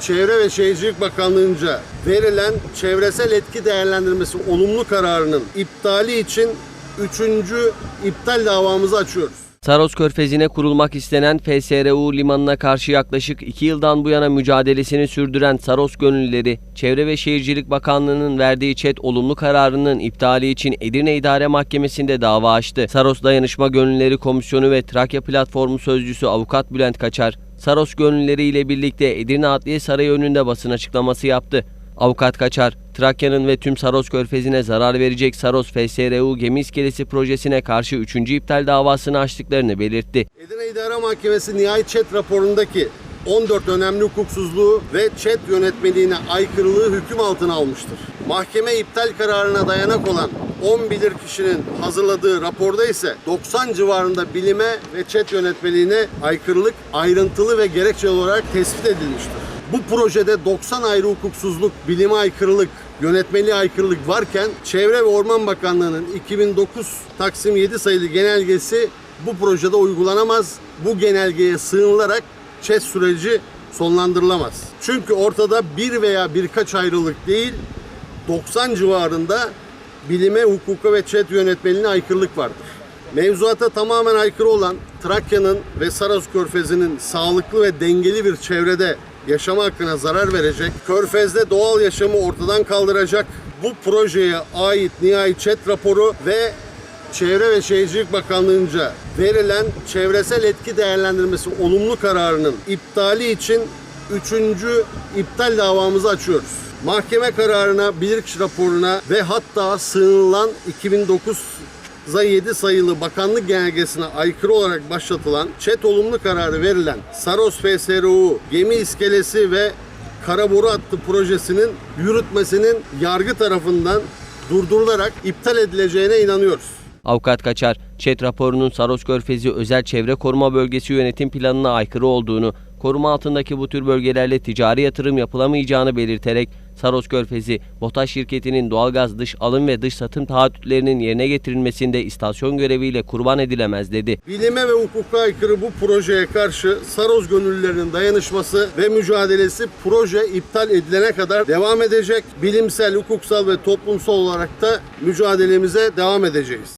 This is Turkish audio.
Çevre ve Şehircilik Bakanlığı'nca verilen çevresel etki değerlendirmesi olumlu kararının iptali için üçüncü iptal davamızı açıyoruz. Saros Körfezi'ne kurulmak istenen FSRU limanına karşı yaklaşık 2 yıldan bu yana mücadelesini sürdüren Saros gönüllüleri, Çevre ve Şehircilik Bakanlığı'nın verdiği ÇED olumlu kararının iptali için Edirne İdare Mahkemesi'nde dava açtı. Saros Dayanışma Gönüllüleri Komisyonu ve Trakya Platformu Sözcüsü Avukat Bülent Kaçar, Saros gönüllüleri ile birlikte Edirne Adliye Sarayı önünde basın açıklaması yaptı. Avukat Kaçar, Trakya'nın ve tüm Saros Körfezi'ne zarar verecek Saros FSRU gemi iskelesi projesine karşı 3. iptal davasını açtıklarını belirtti. Edirne İdare Mahkemesi nihai ÇED raporundaki 14 önemli hukuksuzluğu ve ÇED yönetmeliğine aykırılığı hüküm altına almıştır. Mahkeme iptal kararına dayanak olan 10 bilir kişinin hazırladığı raporda ise 90 civarında bilime ve ÇED yönetmeliğine aykırılık ayrıntılı ve gerekçeli olarak tespit edilmiştir. Bu projede 90 ayrı hukuksuzluk, bilime aykırılık, yönetmeliğe aykırılık varken Çevre ve Orman Bakanlığı'nın 2009 Taksim 7 sayılı genelgesi bu projede uygulanamaz. Bu genelgeye sığınılarak ÇED süreci sonlandırılamaz. Çünkü ortada bir veya birkaç ayrılık değil, 90 civarında bilime, hukuka ve ÇED yönetmeliğine aykırılık vardır. Mevzuata tamamen aykırı olan Trakya'nın ve Saros Körfezi'nin sağlıklı ve dengeli bir çevrede yaşama hakkına zarar verecek, Körfez'de doğal yaşamı ortadan kaldıracak bu projeye ait nihai ÇED raporu ve Çevre ve Şehircilik Bakanlığı'nca verilen çevresel etki değerlendirmesi olumlu kararının iptali için üçüncü iptal davamızı açıyoruz. Mahkeme kararına, bilirkişi raporuna ve hatta sığınılan 2009 za 7 sayılı bakanlık genelgesine aykırı olarak başlatılan ÇED olumlu kararı verilen Saros FSRU gemi iskelesi ve karaboru hattı projesinin yürütmesinin yargı tarafından durdurularak iptal edileceğine inanıyoruz. Avukat Kaçar, ÇED raporunun Saros Körfezi Özel Çevre Koruma Bölgesi yönetim planına aykırı olduğunu, koruma altındaki bu tür bölgelerle ticari yatırım yapılamayacağını belirterek Saros Körfezi, BOTAŞ şirketinin doğalgaz dış alım ve dış satım taahhütlerinin yerine getirilmesinde istasyon göreviyle kurban edilemez dedi. Bilime ve hukuka aykırı bu projeye karşı Saroz gönüllülerinin dayanışması ve mücadelesi proje iptal edilene kadar devam edecek. Bilimsel, hukuksal ve toplumsal olarak da mücadelemize devam edeceğiz.